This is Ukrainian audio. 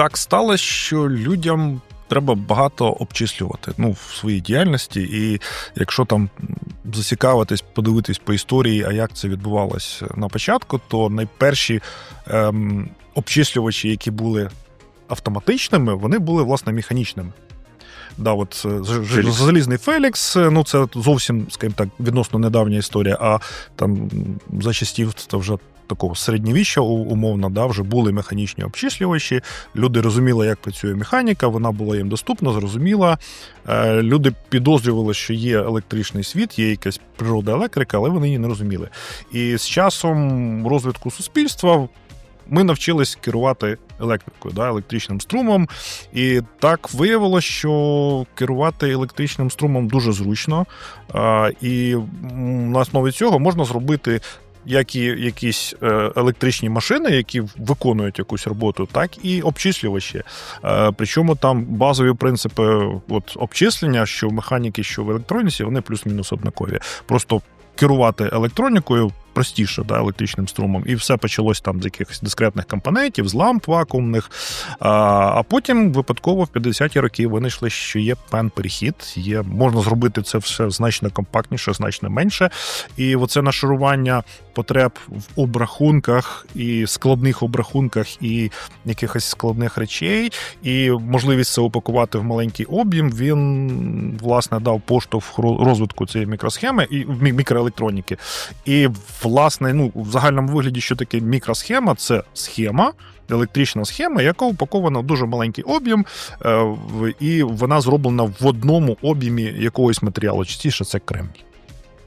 так сталося, що людям треба багато обчислювати ну, в своїй діяльності. І якщо там зацікавитись, подивитись по історії, а як це відбувалось на початку, то найперші ем, обчислювачі, які були автоматичними, вони були власне механічними. Да, от е, Фелікс. залізний Фелікс, е, ну це зовсім, скажімо так, відносно недавня історія. А там за часів це вже такого середньовіччя у- умовно, да, вже були механічні обчислювачі. Люди розуміли, як працює механіка, вона була їм доступна, зрозуміла. Е, Люди підозрювали, що є електричний світ, є якась природа електрика, але вони її не розуміли. І з часом розвитку суспільства ми навчились керувати електрикою, да, електричним струмом. І так виявилося, що керувати електричним струмом дуже зручно. І на основі цього можна зробити. Як і якісь е, електричні машини, які виконують якусь роботу, так і обчислювачі. Е, Причому там базові принципи от, обчислення, що в механіки, що в електроніці, вони плюс-мінус однакові. Просто керувати електронікою простіше, да, електричним струмом, і все почалось там з якихось дискретних компонентів, з ламп вакуумних. А, а потім випадково в 50-ті роки винайшли, що є пен-перехід, є можна зробити це все значно компактніше, значно менше. І оце нашарування потреб в обрахунках і складних обрахунках і якихось складних речей, і можливість це упакувати в маленький об'єм. Він власне дав поштовх ро- розвитку цієї мікросхеми і мі- мікроелектроніки. І власне, ну в загальному вигляді, що таке мікросхема, це схема. Електрична схема, яка упакована в дуже маленький об'єм, е, і вона зроблена в одному об'ємі якогось матеріалу. Частіше це кремній.